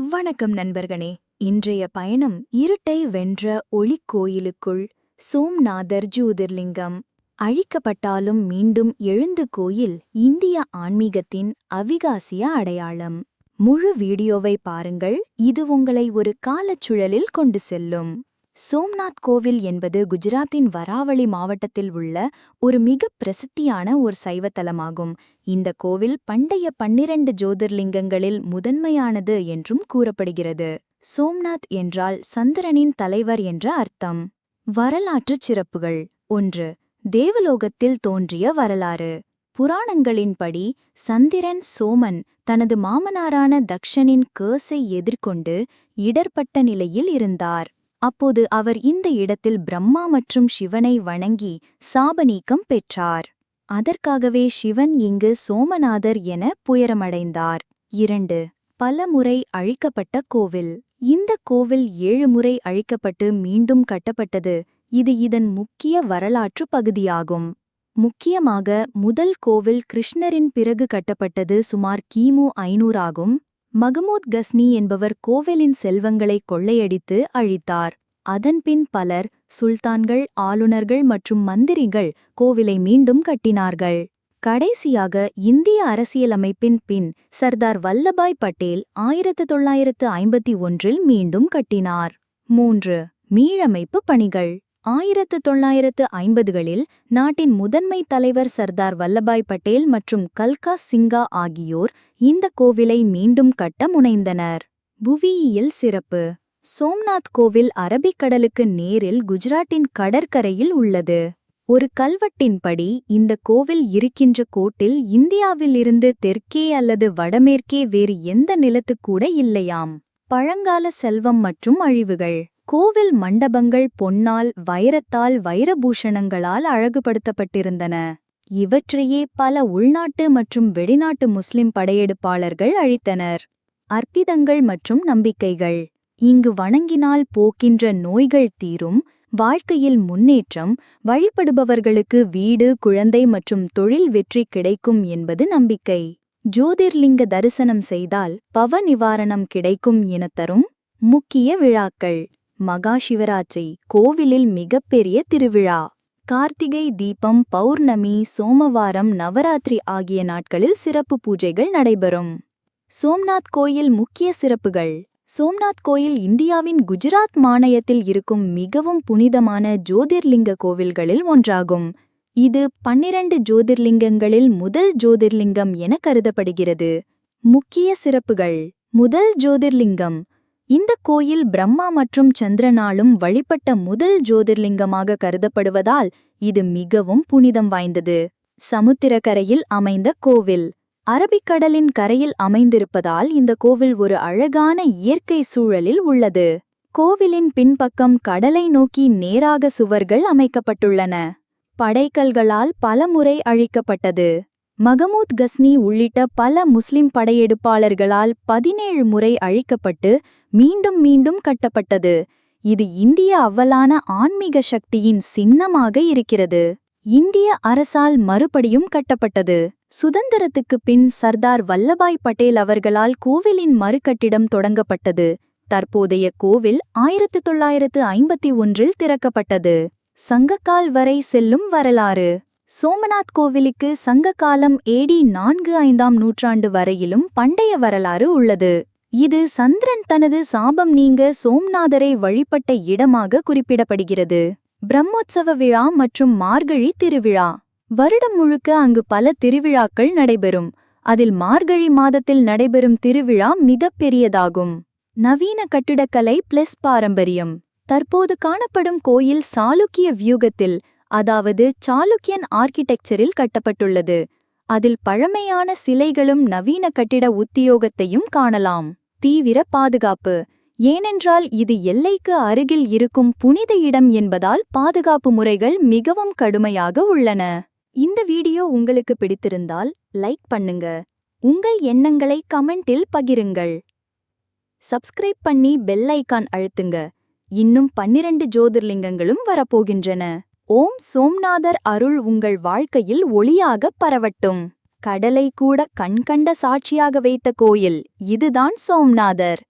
வணக்கம் நண்பர்களே. இன்றைய பயணம் இருட்டை வென்ற ஒளிக்கோயிலுக்குள் சோம்நாதர் ஜோதிர்லிங்கம். அழிக்கப்பட்டாலும் மீண்டும் எழுந்து கோயில் இந்திய ஆன்மீகத்தின் அவிகாசிய அடையாளம். முழு வீடியோவை பாருங்கள். இது உங்களை ஒரு காலச்சுழலில் கொண்டு செல்லும். சோம்நாத் கோவில் என்பது குஜராத்தின் வராவளி மாவட்டத்தில் உள்ள ஒரு மிக பிரசித்தியான ஒரு சைவத்தலமாகும். இந்த கோவில் பண்டைய பன்னிரண்டு ஜோதிர்லிங்கங்களில் முதன்மையானது என்றும் கூறப்படுகிறது. சோம்நாத் என்றால் சந்திரனின் தலைவர் என்ற அர்த்தம். வரலாற்றுச் சிறப்புகள். ஒன்று தேவலோகத்தில் தோன்றிய வரலாறு. புராணங்களின்படி சந்திரன் சோமன் தனது மாமனாரான தக்ஷனின் கேர்ஸை எதிர்கொண்டு இடர்பட்ட நிலையில் இருந்தார். அப்போது அவர் இந்த இடத்தில் பிரம்மா மற்றும் சிவனை வணங்கி சாபநீக்கம் பெற்றார். அதற்காகவே சிவன் இங்கு சோமநாதர் என புயரமடைந்தார். இரண்டு பல முறை அழிக்கப்பட்ட கோவில். இந்த கோவில் ஏழு முறை அழிக்கப்பட்டு மீண்டும் கட்டப்பட்டது. இது இதன் முக்கிய வரலாற்று பகுதியாகும். முக்கியமாக முதல் கோவில் கிருஷ்ணரின் பிறகு கட்டப்பட்டது சுமார் கிமு ஐநூறாகும். மகமூத் கஸ்னி என்பவர் கோவிலின் செல்வங்களை கொள்ளையடித்து அழித்தார். அதன்பின் பலர் சுல்தான்கள் ஆளுநர்கள் மற்றும் மந்திரிகள் கோவிலை மீண்டும் கட்டினார்கள். கடைசியாக இந்திய அரசியலமைப்பின் பின் சர்தார் வல்லபாய் பட்டேல் ஆயிரத்து தொள்ளாயிரத்து ஐம்பத்தி ஒன்றில் மீண்டும் கட்டினார். மூன்று மீளமைப்பு பணிகள். ஆயிரத்து தொள்ளாயிரத்து ஐம்பதுகளில் நாட்டின் முதன்மை தலைவர் சர்தார் வல்லபாய் பட்டேல் மற்றும் கல்கா சிங்கா ஆகியோர் இந்த கோவிலை மீண்டும் கட்ட முனைந்தனர். புவியியல் சிறப்பு. சோம்நாத் கோவில் அரபிக்கடலுக்கு நேரில் குஜராத்தின் கடற்கரையில் உள்ளது. ஒரு கல்வெட்டின்படி இந்த கோவில் இருக்கின்ற கோட்டில் இந்தியாவிலிருந்து தெற்கே அல்லது வடமேற்கே வேறு எந்த நிலத்துக்கூட இல்லையாம். பழங்கால செல்வம் மற்றும் அழிவுகள். கோவில் மண்டபங்கள் பொன்னால் வைரத்தால் வைரபூஷணங்களால் அழகுபடுத்தப்பட்டிருந்தன. இவற்றையே பல உள்நாட்டு மற்றும் வெளிநாட்டு முஸ்லிம் படையெடுப்பாளர்கள் அழித்தனர். அற்பிதங்கள் மற்றும் நம்பிக்கைகள். இங்கு வணங்கினால் போக்கின்ற நோய்கள் தீரும். வாழ்க்கையில் முன்னேற்றம். வழிபடுபவர்களுக்கு வீடு குழந்தை மற்றும் தொழில் வெற்றி கிடைக்கும் என்பது நம்பிக்கை. ஜோதிர்லிங்க தரிசனம் செய்தால் பவ நிவாரணம் கிடைக்கும் என தரும் முக்கிய விழாக்கள். மகா சிவராத்திரி கோவிலில் மிகப்பெரிய திருவிழா. கார்த்திகை தீபம் பௌர்ணமி சோமவாரம் நவராத்திரி ஆகிய நாட்களில் சிறப்பு பூஜைகள் நடைபெறும். சோம்நாத் கோயில் முக்கிய சிறப்புகள். சோம்நாத் கோயில் இந்தியாவின் குஜராத் மாநிலத்தில் இருக்கும் மிகவும் புனிதமான ஜோதிர்லிங்க கோவில்களில் ஒன்றாகும். இது பன்னிரண்டு ஜோதிர்லிங்கங்களில் முதல் ஜோதிர்லிங்கம் என கருதப்படுகிறது. முக்கிய சிறப்புகள். முதல் ஜோதிர்லிங்கம். இந்த கோயில் பிரம்மா மற்றும் சந்திரனாலும் வழிபட்ட முதல் ஜோதிர்லிங்கமாக கருதப்படுவதால் இது மிகவும் புனிதம் வாய்ந்தது. சமுத்திரக்கரையில் அமைந்த கோவில். அரபிக்கடலின் கரையில் அமைந்திருப்பதால் இந்த கோவில் ஒரு அழகான இயற்கை சூழலில் உள்ளது. கோவிலின் பின்பக்கம் கடலை நோக்கி நேராக சுவர்கள் அமைக்கப்பட்டுள்ளன. படைக்கல்களால் பலமுறை அழிக்கப்பட்டது. மகமூத் கஸ்னி உள்ளிட்ட பல முஸ்லிம் படையெடுப்பாளர்களால் பதினேழு முறை அழிக்கப்பட்டு மீண்டும் மீண்டும் கட்டப்பட்டது. இது இந்திய அவ்வலான ஆன்மீக சக்தியின் சின்னமாக இருக்கிறது. இந்திய அரசால் மறுபடியும் கட்டப்பட்டது. சுதந்திரத்துக்குப் பின் சர்தார் வல்லபாய் பட்டேல் அவர்களால் கோவிலின் மறுகட்டிடம் தொடங்கப்பட்டது. தற்போதைய கோவில் ஆயிரத்து தொள்ளாயிரத்து ஐம்பத்தி ஒன்றில் திறக்கப்பட்டது. சங்கக்கால் வரை செல்லும் வரலாறு. சோமநாத் கோவிலுக்கு சங்க காலம் ஏடி நான்கு ஐந்தாம் நூற்றாண்டு வரையிலும் பண்டைய வரலாறு உள்ளது. இது சந்திரன் தனது சாபம் நீங்க சோம்நாதரை வழிபட்ட இடமாக குறிப்பிடப்படுகிறது. பிரம்மோத்சவ விழா மற்றும் மார்கழி திருவிழா. வருடம் முழுக்க அங்கு பல திருவிழாக்கள் நடைபெறும். அதில் மார்கழி மாதத்தில் நடைபெறும் திருவிழா மிகப்பெரியதாகும் நவீன கட்டிடக்கலை பிளஸ் பாரம்பரியம். தற்போது காணப்படும் கோயில் சாளுக்கிய வியூகத்தில் அதாவது சாளுக்கியன் ஆர்கிடெக்சரில் கட்டப்பட்டுள்ளது. அதில் பழமையான சிலைகளும் நவீன கட்டிட உத்தியோகத்தையும் காணலாம். தீவிர பாதுகாப்பு. ஏனென்றால் இது எல்லைக்கு அருகில் இருக்கும் புனித இடம் என்பதால் பாதுகாப்பு முறைகள் மிகவும் கடுமையாக உள்ளன. இந்த வீடியோ உங்களுக்கு பிடித்திருந்தால் லைக் பண்ணுங்க. உங்கள் எண்ணங்களை கமெண்டில் பகிருங்கள். சப்ஸ்கிரைப் பண்ணி பெல் ஐக்கான் அழுத்துங்க. இன்னும் பன்னிரண்டு ஜோதிர்லிங்கங்களும் வரப்போகின்றன. ஓம் சோம்நாதர் அருள் உங்கள் வாழ்க்கையில் ஒளியாகப் பரவட்டும். கடலை கூட கண்கண்ட சாட்சியாக வைத்த கோயில். இதுதான் சோம்நாதர்.